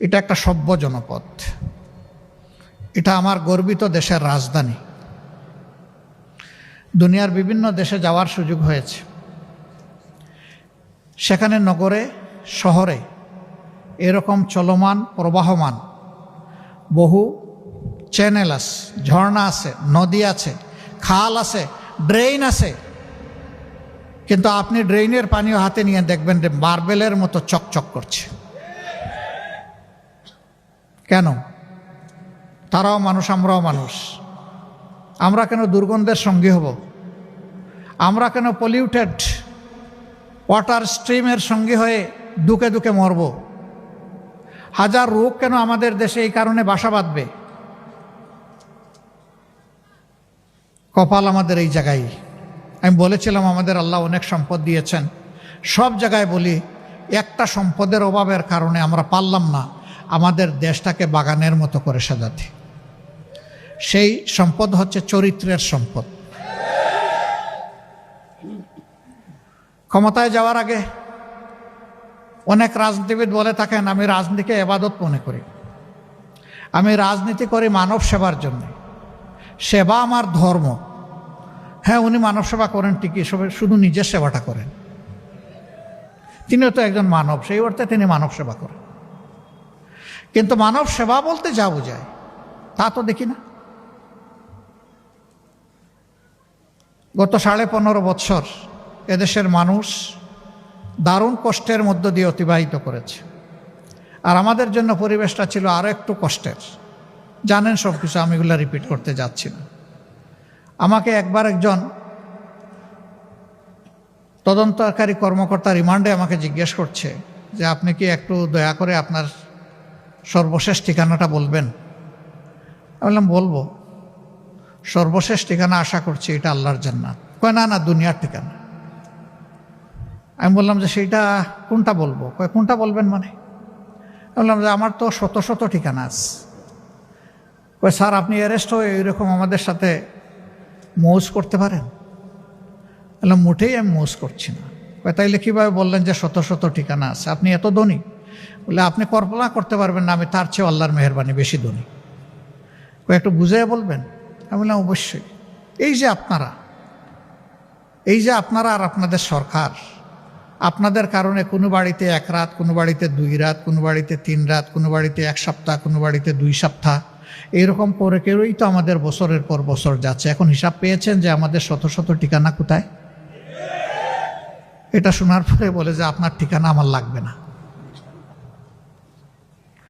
এটা একটা সভ্য জনপদ। এটা আমার গর্বিত দেশের রাজধানী। দুনিয়ার বিভিন্ন দেশে যাওয়ার সুযোগ হয়েছে। সেখানে নগরে, শহরে এরকম চলমান, প্রবাহমান বহু চ্যানেল আছে, ঝর্ণা আছে, নদী আছে, খাল আছে ড্রেন আছে। কিন্তু আপনি ড্রেইনের পানিও হাতে নিয়ে দেখবেন যে মার্বেলের মতো চকচক করছে। কেন? তারাও মানুষ, আমরাও মানুষ। আমরা কেন দুর্গন্ধের সঙ্গী হব? আমরা কেন পলিউটেড ওয়াটার স্ট্রিমের সঙ্গী হয়ে দুকে দুকে মরব? হাজার রোগ কেন আমাদের দেশে এই কারণে বাসা বাঁধবে? কপাল আমাদের এই জায়গায়। আমি বলেছিলাম, আমাদের আল্লাহ অনেক সম্পদ দিয়েছেন। সব জায়গায় বলি, একটা সম্পদের অভাবের কারণে আমরা পারলাম না। আমাদের দেশটাকে বাগানের মতো করে সাজাতে। সেই সম্পদ হচ্ছে চরিত্রের সম্পদ। ক্ষমতায় যাওয়ার আগে অনেক রাজনীতিবিদ বলে থাকেন, আমি রাজনীতিকে এবাদত মনে করি। আমি রাজনীতি করি মানব সেবার জন্য। সেবা আমার ধর্ম। হ্যাঁ উনি মানব সেবা করেন ঠিকই, সবে শুধু নিজের সেবাটা করেন। তিনিও তো একজন মানব, সেই অর্থে তিনি মানব সেবা করেন। কিন্তু মানব সেবা বলতে যা বোঝায়, তা তো দেখি না। গত সাড়ে পনেরো বৎসর এদেশের মানুষ দারুণ কষ্টের মধ্য দিয়ে অতিবাহিত করেছে। আর আমাদের জন্য পরিবেশটা ছিল আরও একটু কষ্টের। জানেন সব কিছু, আমি এগুলো রিপিট করতে যাচ্ছি না। আমাকে একবার একজন তদন্তকারী কর্মকর্তা রিমান্ডে আমাকে জিজ্ঞেস করছে যে, আপনি কি একটু দয়া করে আপনার সর্বশেষ ঠিকানাটা বলবেন? বললাম, বলব। সর্বশেষ ঠিকানা আশা করছি এটা আল্লাহর জান্নাত। কয়, না না, দুনিয়ার ঠিকানা। আমি বললাম যে, সেইটা কোনটা বলব? কয়, কোনটা বলবেন মানে? বললাম যে, আমার তো শত শত ঠিকানা আছে। কয়, স্যার, আপনি অ্যারেস্ট হয়ে এরকম আমাদের সাথে মৌজ করতে পারেন? বললাম, মোটেই আমি মৌজ করছি না। কয়, তাইলে কীভাবে বললেন যে শত শত ঠিকানা আছে? আপনি এত ধনী? বলে, আপনি কল্পনা করতে পারবেন না, আমি তার চেয়ে আল্লাহর মেহরবানি বেশি ধনী। একটু বুঝে বলবেন? আমি বললাম, অবশ্যই। এই যে আপনারা, এই যে আপনারা আর আপনাদের সরকার, আপনাদের কারণে কোনো বাড়িতে এক রাত, কোনো বাড়িতে দুই রাত, কোনো বাড়িতে তিন রাত, কোনো বাড়িতে এক সপ্তাহ, কোনো বাড়িতে দুই সপ্তাহ এইরকম করে কেউই তো আমাদের বছরের পর বছর যাচ্ছে। এখন হিসাব পেয়েছেন যে আমাদের শত শত ঠিকানা কোথায়? এটা শোনার পরে বলে যে, আপনার ঠিকানা আমার লাগবে না।